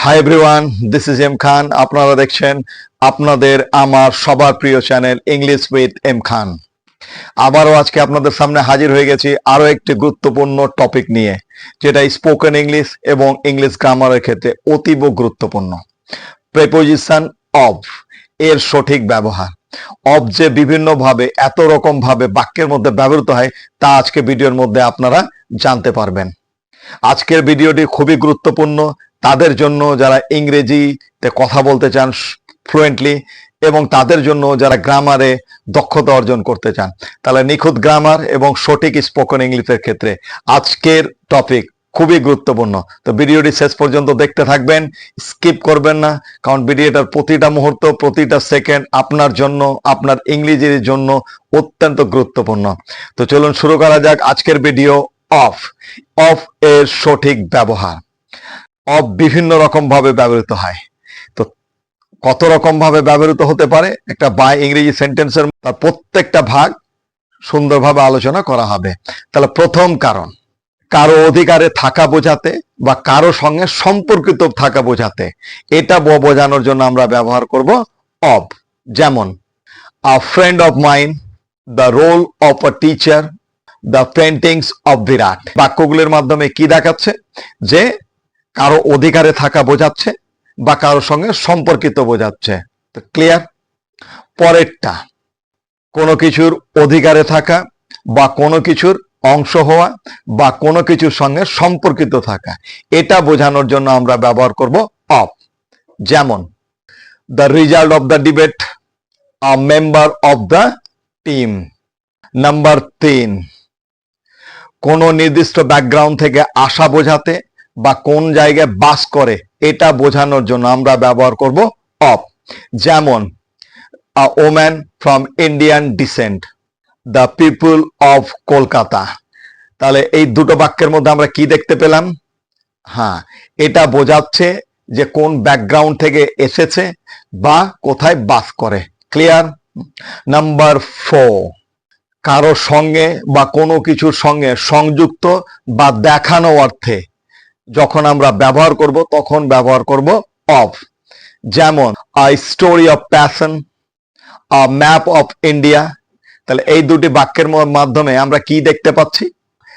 Hi everyone this is M Khan আপনারা দেখছেন আপনাদের আমার সবার প্রিয় channel English with M Khan আবারও আজকে আপনাদের সামনে হাজির হয়ে গেছি আরও একটি গুরুত্বপূর্ণ টপিক নিয়ে যেটা স্পোকেন ইংলিশ এবং ইংলিশ গ্রামারের ক্ষেত্রে অতীব গুরুত্বপূর্ণ প্রেপোজিশন অফ এর সঠিক ব্যবহার অফ যে বিভিন্ন ভাবে এত রকম ভাবে বাক্যের মধ্যে ব্যবহৃত হয় তা আজকে ভিডিওর মধ্যে আপনারা জানতে পারবেন আজকের ভিডিওটি খুবই গুরুত্বপূর্ণ তাদের জন্য যারা ইংরেজিতে কথা বলতে চান ফ্লুয়েন্টলি এবং তাদের জন্য যারা গ্রামারে দক্ষতা অর্জন করতে চান। তাহলে নিখুঁত গ্রামার এবং সঠিক স্পোকেন ইংলিশের ক্ষেত্রে আজকের টপিক খুবই গুরুত্বপূর্ণ। তো ভিডিওটি শেষ পর্যন্ত দেখতে থাকবেন স্কিপ করবেন না, কারণ ভিডিওটার প্রতিটা মুহূর্ত, প্রতিটা সেকেন্ড আপনার জন্য, আপনার ইংরেজির জন্য অত্যন্ত গুরুত্বপূর্ণ। তো চলুন শুরু করা যাক আজকের ভিডিও অফ অফ এর সঠিক ব্যবহার। অফ বিভিন্ন রকম ভাবে ব্যবহৃত হয়। তো কত রকম ভাবে ব্যবহৃত হতে পারে? একটা বাই ইংরেজি সেন্টেন্সের তার প্রত্যেকটা ভাগ সুন্দরভাবে আলোচনা করা হবে। তাহলে প্রথম কারণ, কারও অধিকারে থাকা বোঝাতে বা কারও সঙ্গে সম্পর্কিত থাকা বোঝাতে। এটা বোঝানোর জন্য আমরা ব্যবহার করব অব যেমন a friend of mine the role of a teacher the paintings of বিরাট বাক্যগুলির মাধ্যমে কি দেখাচ্ছে? যে কারও অধিকারে থাকা বোঝাচ্ছে বা কারোর সঙ্গে সম্পর্কিত বোঝাচ্ছে। ক্লিয়ার পরেরটা, কোনো কিছুর অধিকারে থাকা বা কোনো কিছুর অংশ হওয়া বা কোনো কিছুর সঙ্গে সম্পর্কিত থাকা, এটা বোঝানোর জন্য আমরা ব্যবহার করব অফ যেমন the result of the debate a member of the team number তিন, কোনো নির্দিষ্ট ব্যাকগ্রাউন্ড থেকে আসা বোঝাতে বা কোন জায়গায় বাস করে, এটা বোঝানোর জন্য আমরা ব্যবহার করব অফ। যেমন, a woman from Indian descent, the people of Kolkata. তাহলে এই দুটো বাক্যের মধ্যে আমরা কি দেখতে পেলাম? হ্যাঁ এটা বোঝাচ্ছে যে কোন ব্যাকগ্রাউন্ড থেকে এসেছে বা কোথায় বাস করে। ক্লিয়ার? নাম্বার ফোর, কারও সঙ্গে বা কোনো কিছুর সঙ্গে সংযুক্ত বা দেখানো অর্থে। যখন আমরা ব্যবহার করব, তখন ব্যবহার করব অফ যেমন a story of passion a map of India তাহলে এই দুটি বাক্যের মাধ্যমে আমরা কি দেখতে পাচ্ছি?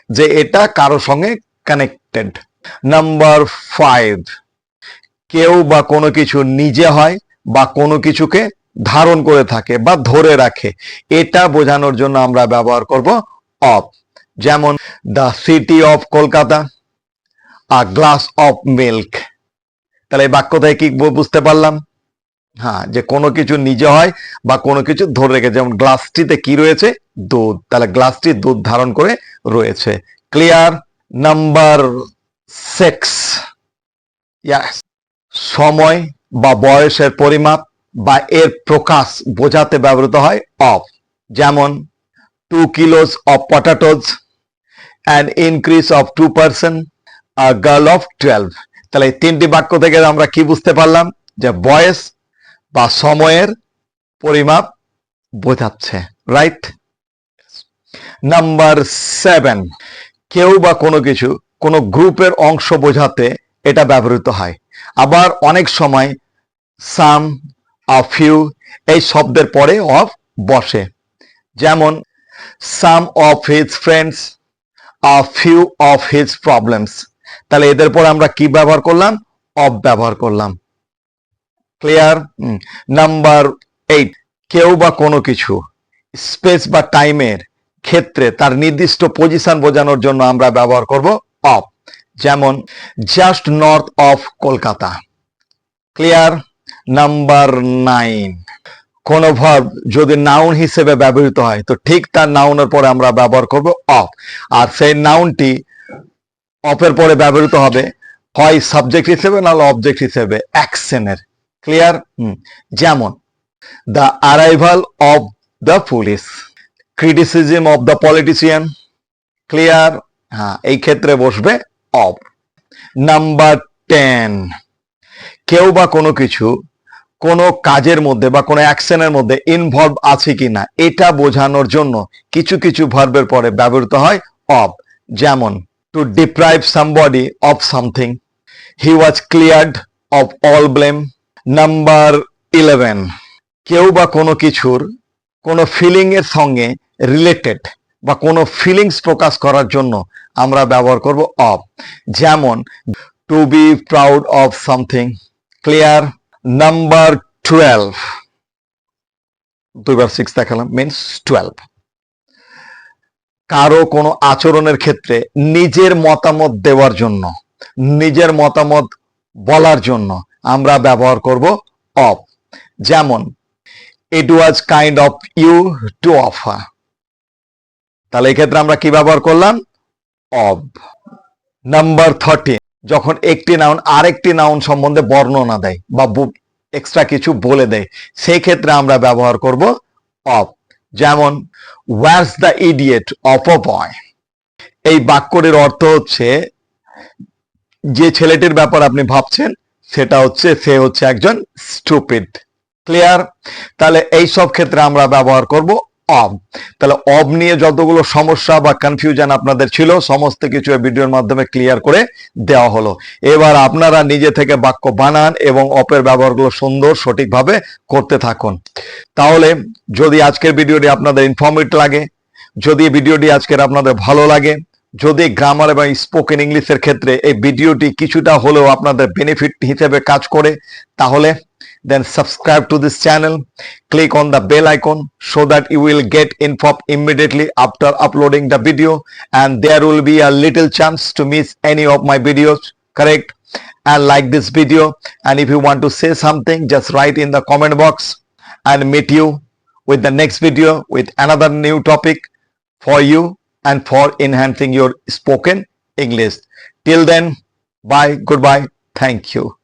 যে এটা কারও সঙ্গে কানেক্টেড নাম্বার ফাইভ কেউ বা কোনো কিছু নিজে হয় বা কোনো কিছুকে ধারণ করে থাকে বা ধরে রাখে। এটা বোঝানোর জন্য আমরা ব্যবহার করব অফ যেমন the city of Kolkata a glass of milk তাহলে এই বাক্য থেকে কি বুঝতে পারলাম? হ্যাঁ যে কোনো কিছু নিজে হয় বা কোনো কিছু ধরে রেখে, যেমন গ্লাসটিতে কি রয়েছে? দুধ। তাহলে গ্লাসটি দুধ ধারণ করে রয়েছে। ক্লিয়ার নাম্বার সিক্স সময় বা বয়সের পরিমাপ বা এর প্রকাশ বোঝাতে ব্যবহৃত হয় অফ যেমন two kilos of potatoes and increase of two percent girl of twelve তাহলে এই তিনটি বাক্য থেকে আমরা কি বুঝতে পারলাম? যে বয়স বা সময়ের পরিমাপ বোঝাচ্ছে। রাইট নাম্বার সেভেন কেউ বা কোনো কিছু কোনো গ্রুপের অংশ বোঝাতে এটা ব্যবহৃত হয়। আবার অনেক সময় সাম আ ফিউ এই শব্দের পরে অফ বসে। যেমন some of his friends a few of his problems তাহলে এদের পর আমরা কি ব্যবহার করলাম? অফ ব্যবহার করলাম। ক্লিয়ার নাম্বার এইট কেউ বা কোনো কিছু স্পেস বা টাইমের ক্ষেত্রে তার নির্দিষ্ট পজিশন বোঝানোর জন্য আমরা ব্যবহার করব অফ। যেমন just north of Kolkata. Clear number nine কোনো ভার্ব যদি নাউন হিসেবে ব্যবহৃত হয়, তো ঠিক তার নাউনের পরে আমরা ব্যবহার করব অফ। আর সেই নাউনটি অফের পরে ব্যবহৃত হবে হয় সাবজেক্ট হিসেবে নাহলে অবজেক্ট হিসেবে অ্যাকশনের ক্লিয়ার যেমন the arrival of the police criticism of the politician clear হ্যাঁ এই ক্ষেত্রে বসবে অফ নাম্বার টেন কেউ বা কোনো কিছু কোনো কাজের মধ্যে বা কোনো অ্যাকশনের মধ্যে ইনভলভ আছে কিনা, এটা বোঝানোর জন্য কিছু কিছু ভার্বের পরে ব্যবহৃত হয় অফ যেমন to deprive somebody of something he was cleared of all blame number eleven কেউ বা কোনো কিছুর কোনো ফিলিং এর সঙ্গে রিলেটেড বা কোনো ফিলিংস প্রকাশ করার জন্য আমরা ব্যবহার করব অফ যেমন to be proud of something clear number twelve দুইবার সিক্স দেখালাম. মিনস টুয়েলভ কারও কোনো আচরণের ক্ষেত্রে নিজের মতামত দেওয়ার জন্য, নিজের মতামত বলার জন্য আমরা ব্যবহার করব অফ। যেমন it was kind of you to offer তাহলে এক্ষেত্রে আমরা কি ব্যবহার করলাম? অব নাম্বার থার্টিন, যখন একটি নাউন আরেকটি নাউন সম্বন্ধে বর্ণনা দেয় বা এক্সট্রা কিছু বলে দেয় সেই ক্ষেত্রে আমরা ব্যবহার করব অফ। যেমন worse the idiot of a boy এই বাক্যটির অর্থ হচ্ছে, যে ছেলেটির ব্যাপার আপনি ভাবছেন, সেটা হচ্ছে, সে হচ্ছে একজন স্টুপিড ক্লিয়ার তাহলে এই সব ক্ষেত্রে আমরা ব্যবহার করব অব। তাহলে অব নিয়ে যতগুলো সমস্যা বা কনফিউশন আপনাদের ছিল, সমস্ত কিছু ভিডিওর মাধ্যমে ক্লিয়ার করে দেওয়া হলো। এবার আপনারা নিজে থেকে বাক্য বানান এবং অপের ব্যবহারগুলো সুন্দর, সঠিকভাবে করতে থাকুন। তাহলে যদি আজকের ভিডিওটি আপনাদের ইনফর্মেটিভ লাগে, যদি ভিডিওটি আজকের আপনাদের ভালো লাগে, যদি গ্রামার এবং স্পোকেন ইংলিশের ক্ষেত্রে এই ভিডিওটি কিছুটা হলেও আপনাদের বেনিফিট হিসেবে কাজ করে, তাহলে then subscribe to this channel click on the bell icon so that you will get informed immediately after uploading the video. And there will be a little chance to miss any of my videos correct? And like this video. And if you want to say something just write in the comment box and meet you with the next video with another new topic for you and for enhancing your spoken english. Till then bye goodbye. Thank you